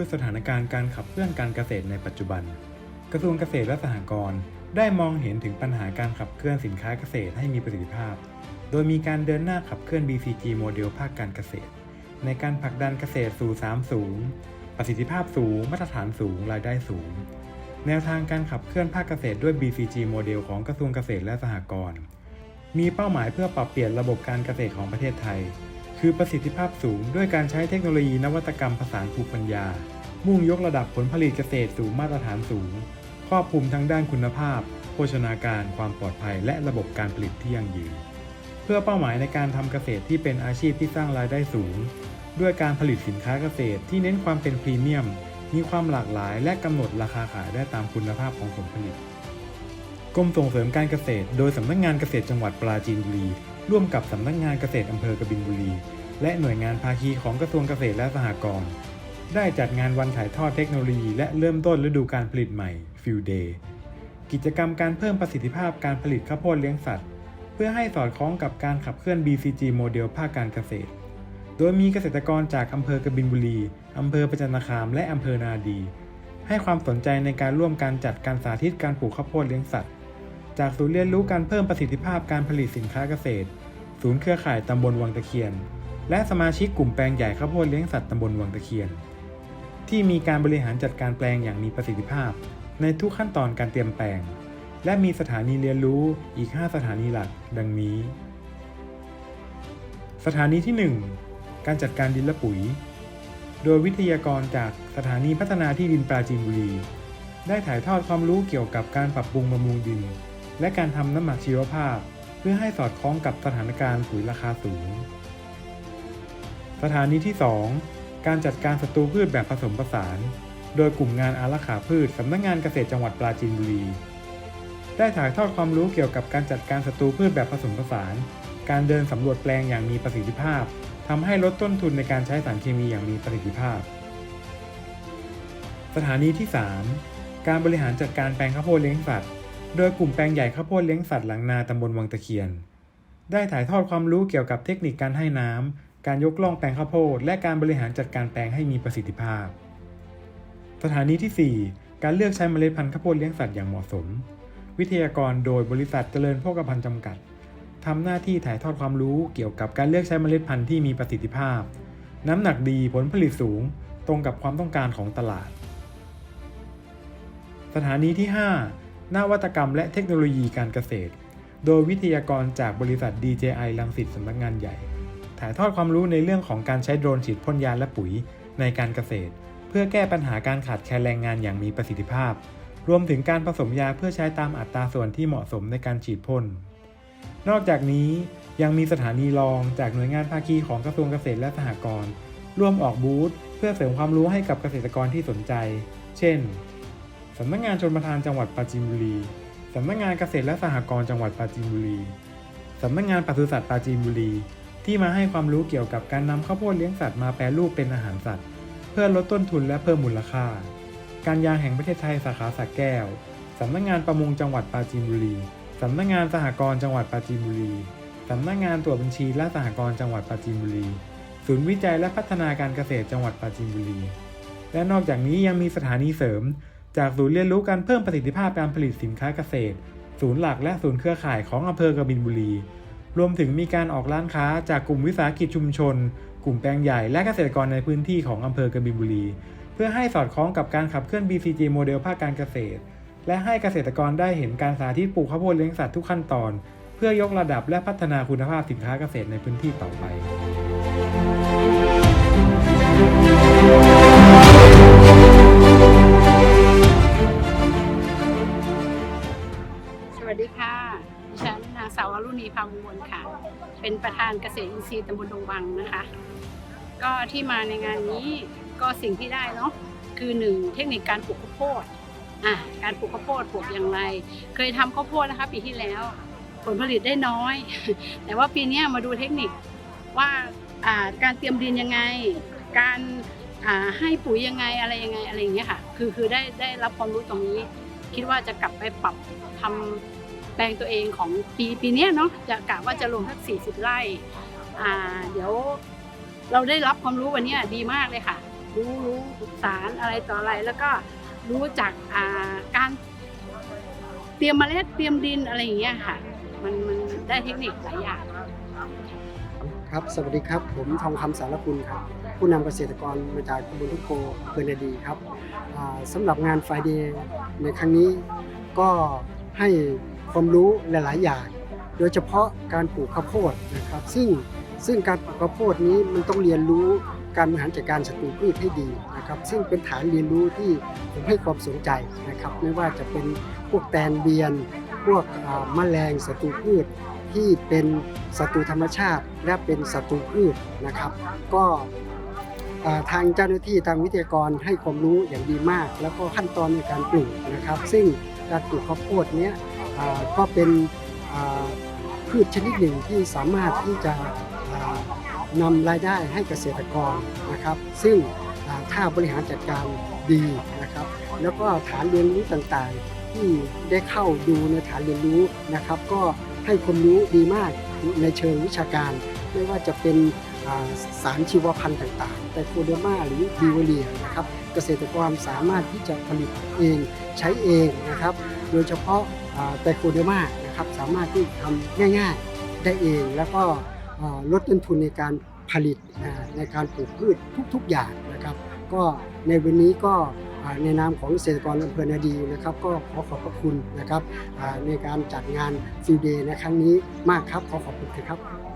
ด้วยสถานการณ์การขับเคลื่อนการเกษตรในปัจจุบัน กระทรวงเกษตรและสหกรณ์ได้มองเห็นถึงปัญหาการขับเคลื่อนสินค้าเกษตรให้มีประสิทธิภาพ โดยมีการเดินหน้าขับเคลื่อน BCG โมเดลภาคการเกษตร ในการผลักดันเกษตรสู่3สูง ประสิทธิภาพสูง มาตรฐานสูง รายได้สูง แนวทางการขับเคลื่อนภาคเกษตรด้วย BCG โมเดลของกระทรวงเกษตรและสหกรณ์ มีเป้าหมายเพื่อปรับเปลี่ยนระบบการเกษตรของประเทศไทย คือประสิทธิภาพสูงด้วยการใช้เทคโนโลยีนวัตกรรมผสานภูมิปัญญา มุ่งยกระดับผลผลิตเกษตรสู่มาตรฐานสูง ครอบคลุมทั้งด้านคุณภาพ โภชนาการความปลอดภัย และระบบการผลิตที่ยั่งยืน เพื่อเป้าหมายในการทำเกษตรที่เป็นอาชีพที่สร้างรายได้สูง ด้วยการผลิตสินค้าเกษตรที่เน้นความเป็นพรีเมียม มีความหลากหลาย และกำหนดราคาขายได้ตามคุณภาพของผลผลิตกรมส่งเสริมการเกษตร โดยสำนักงานเกษตรจังหวัดปราจีนบุรี ร่วมกับสำนักงานเกษตรอำเภอกบินบุรี และหน่วยงานภาคีของกระทรวงเกษตรและสหกรณ์ได้จัดงานวันถ่ายทอดเทคโนโลยี และเริ่มต้นฤดูการผลิตใหม่ Field Day กิจกรรมการเพิ่มประสิทธิภาพการผลิตข้าวโพดเลี้ยงสัตว์ เพื่อให้สอดคล้องกับการขับเคลื่อน BCG โมเดลภาคการเกษตร โดยมีเกษตรกรจากอำเภอกบินบุรี อำเภอประจันตคาม และอำเภอนาดี ให้ความสนใจในการร่วมการจัดการสาธิตการปลูกข้าวโพดเลี้ยงสัตว์ จากศูนย์เรียนรู้การเพิ่มประสิทธิภาพการผลิตสินค้าเกษตร ศูนย์เครือข่ายตำบลวังตะเคียน และสมาชิกกลุ่มแปลงใหญ่ข้าวโพดเลี้ยงสัตว์ตำบลวังตะเคียน ที่มีการบริหารจัดการแปลงอย่างมีประสิทธิภาพ ในทุกขั้นตอนการเตรียมแปลง และมีสถานีเรียนรู้อีก 5 สถานีหลัก ดังนี้ สถานีที่ 1 การจัดการดินและปุ๋ย โดยวิทยากรจากสถานีพัฒนาที่ดินปราจีนบุรี ได้ถ่ายทอดความรู้เกี่ยวกับการปรับปรุงบำรุงดิน และการทำน้ำหมักชีวภาพ เพื่อให้สอดคล้องกับสถานการณ์ปุ๋ยราคาสูง สถานีที่ 2 การจัดการศัตรูพืชแบบผสมผสาน โดยกลุ่มงานอารักขาพืชสำนักงานเกษตรจังหวัดปราจีนบุรี ได้ถ่ายทอดความรู้เกี่ยวกับการจัดการศัตรูพืชแบบผสมผสาน การเดินสำรวจแปลงอย่างมีประสิทธิภาพทำให้ลดต้นทุนในการใช้สารเคมีอย่างมีประสิทธิภาพ สถานีที่ 3 การบริหารจัดการแปลงข้าวโพดเลี้ยงสัตว์ โดยกลุ่มแปลงใหญ่ข้าวโพดเลี้ยงสัตว์หลังนาตำบลวังตะเคียน ได้ถ่ายทอดความรู้เกี่ยวกับเทคนิคการให้น้ำ การยกล่องแปลงข้าวโพด และการบริหารจัดการแปลงให้มีประสิทธิภาพ สถานีที่ 4 การเลือกใช้เมล็ดพันธุ์ข้าวโพดเลี้ยงสัตว์อย่างเหมาะสม วิทยากรโดยบริษัทเจริญโภคภัณฑ์จำกัดทำหน้าที่ถ่ายทอดความรู้เกี่ยวกับการเลือกใช้เมล็ดพันธุ์ที่มีประสิทธิภาพ น้ำหนักดีผลผลิตสูง ตรงกับความต้องการของตลาด สถานีที่ 5 นวัตกรรมและเทคโนโลยีการเกษตร โดยวิทยากรจากบริษัท DJI ลังสิตสำนักงานใหญ่ ถ่ายทอดความรู้ในเรื่องของการใช้โดรนฉีดพ่นยาและปุ๋ยในการเกษตร เพื่อแก้ปัญหาการขาดแคลนแรงงานอย่างมีประสิทธิภาพ รวมถึงการผสมยาเพื่อใช้ตามอัตราส่วนที่เหมาะสมในการฉีดพ่น นอกจากนี้ยังมีสถานีรองจากหน่วยงานภาคีของกระทรวงเกษตรและสหกรณ์ร่วมออกบูธเพื่อเสริมความรู้ให้กับเกษตรกรที่สนใจ เช่น สำนักงานชนประทานจังหวัดปราจีนบุรี สำนักงานเกษตรและสหกรณ์จังหวัดปราจีนบุรี สำนักงานปศุสัตว์ปราจีนบุรี ที่มาให้ความรู้เกี่ยวกับการนำข้าวโพดเลี้ยงสัตว์มาแปรรูปเป็นอาหารสัตว์ เพื่อลดต้นทุนและเพิ่มมูลค่า การยางแห่งประเทศไทยสาขาสักแก้ว สำนักงานประมงจังหวัดปราจีนบุรี สำนักงานสหกรณ์จังหวัดปราจีนบุรี สำนักงานตรวจบัญชีและสหกรณ์จังหวัดปราจีนบุรี ศูนย์วิจัยและพัฒนาการเกษตรจังหวัดปราจีนบุรี และนอกจากนี้ยังมีสถานีเสริม จากศูนย์เรียนรู้การเพิ่มประสิทธิภาพการผลิตสินค้าเกษตร ศูนย์หลักและศูนย์เครือข่ายของอำเภอกบินบุรี รวมถึงมีการออกร้านค้าจากกลุ่มวิสาหกิจชุมชน กลุ่มแปลงใหญ่และเกษตรกรในพื้นที่ของอำเภอกบินบุรี เพื่อให้สอดคล้องกับการขับเคลื่อน BCG โมเดลภาคการเกษตร และให้เกษตรกรได้เห็นการสาธิตปลูกข้าวโพดเลี้ยงสัตว์ทุกขั้นตอน เพื่อยกระดับและพัฒนาคุณภาพสินค้าเกษตรในพื้นที่ต่อไป วัสดีค่ะ ดิฉันนางสาวอรุณีพาวุมลค่ะ เป็นประธานเกษตรอินทรีย์ตำบลดงวังนะคะ ก็ที่มาในงานนี้ก็สิ่งที่ได้เนาะคือหนึ่งเทคนิคการปลูกข้าวโพดอะการปลูกข้าวโพดปลูกอย่างไร เคยทำข้าวโพดนะคะ ปีที่แล้วผลผลิตได้น้อย แต่ว่าปีนี้มาดูเทคนิคว่าอ่าการเตรียมดินยังไง การอ่าให้ปุ๋ยยังไงอะไรยังไงอะไรอย่างเงี้ยค่ะ คือคือได้ได้รับความรู้ตรงนี้ คิดว่าจะกลับไปปรับทำแป ลงตัวเองของปีปีนี้เนาะจะกะว่าจะลงสัก 40 ไร่อ่าเดี๋ยวเราได้รับความรู้วันนี้ดีมากเลยค่ะ รู้รู้สารอะไรต่ออะไรแล้วก็รู้จักอ่าการเตรียมเมล็ดเตรียมดินอะไรอย่างเงี้ยค่ะ มันมันได้เทคนิคหลายอย่างครับ สวัสดีครับ ผมทองคำสารคุณครับ ผู้นำเกษตรกรมาจากตำบลทุกโกเพื่อนดีครับอ่าสำหรับงานไฟเดย์ในครั้งนี้ก็ให้ ความรู้หลาย ๆ อย่าง โดยเฉพาะการปลูกข้าวโพดนะครับ ซึ่งซึ่งการปลูกข้าวโพดนี้มันต้องเรียนรู้การบริหารจัดการศัตรูพืชให้ดีนะครับ ซึ่งเป็นฐานเรียนรู้ที่ผมให้ความสนใจนะครับ ไม่ว่าจะเป็นพวกแตนเบียน พวกแมลงศัตรูพืชที่เป็นศัตรูธรรมชาติ และเป็นศัตรูพืชนะครับ ก็ทางเจ้าหน้าที่ทางวิทยากรให้ความรู้อย่างดีมาก แล้วก็ขั้นตอนในการปลูกนะครับ ซึ่งการปลูกข้าวโพดเนี้ย ก็เป็นพืชชนิดหนึ่งที่สามารถที่จะนำรายได้ให้เกษตรกรนะครับ ซึ่งถ้าบริหารจัดการดีนะครับ แล้วก็ฐานเรียนรู้ต่างๆ ที่ได้เข้าดูในฐานเรียนรู้นะครับ ก็ให้ความรู้ดีมากในเชิงวิชาการ ไม่ว่าจะเป็นสารชีวพันธุ์ต่างๆ แต่โคเดมาหรือดีวเลียนะครับ เกษตรกรสามารถที่จะผลิตเองใช้เองนะครับ โดยเฉพาะ แต่โคเดมานะครับสามารถที่ทำง่ายๆได้เอง แล้วก็ลดต้นทุนในการผลิตในการปลูกพืชทุกๆอย่างนะครับ ก็ในวันนี้ก็ในนามของเกษตรกรอำเภอนาดีนะครับ ก็ขอขอบพระคุณนะครับในการจัดงานฟิวเดย์ในครั้งนี้มากครับขอขอบคุณครับ